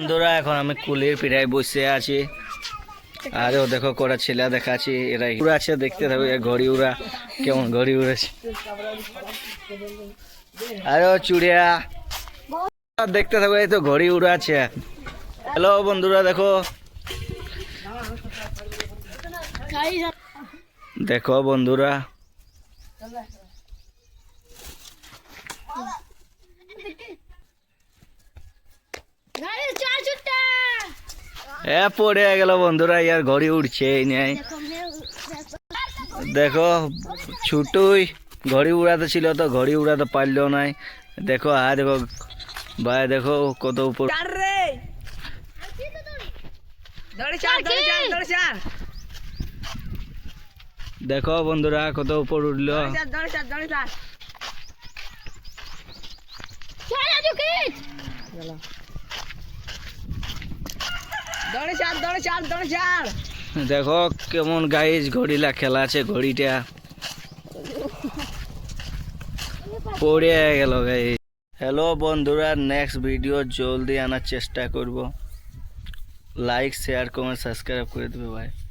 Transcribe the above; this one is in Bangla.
বন্ধুরা, এখন আমি কুলির পিঠায় বসে আছি। আর ও দেখো, কটা ছেলে দেখাচ্ছি এরা উড়া আছে দেখতে থাকো ঘড়ি উড়া, কেমন ঘড়ি উড়েছে। আরে ও চুড়িয়া, দেখতে থাকো, এই তো ঘড়ি উড়াচ্ছে। হ্যালো বন্ধুরা, দেখো। দেখো বন্ধুরা এ পড়ে গেল বন্ধুরা ইয়ার ঘড়ি এই নেই দেখো ছুটুই ঘড়ি উড়াতে ছিল তো ঘড়ি উড়াতে পারল নাই দেখো হা দেখো ভাই দেখো কত উপর দেখো বন্ধুরা কত উপর উঠল। দেখো কেমন গাইজ ঘড়িলা খেলা আছে, ঘড়িটা। পড়ে গেল গাইজ হ্যালো বন্ধুরা নেক্সট ভিডিও জলদি আনার চেষ্টা করব। লাইক শেয়ার কমেন্ট সাবস্ক্রাইব করে দেবে ভাই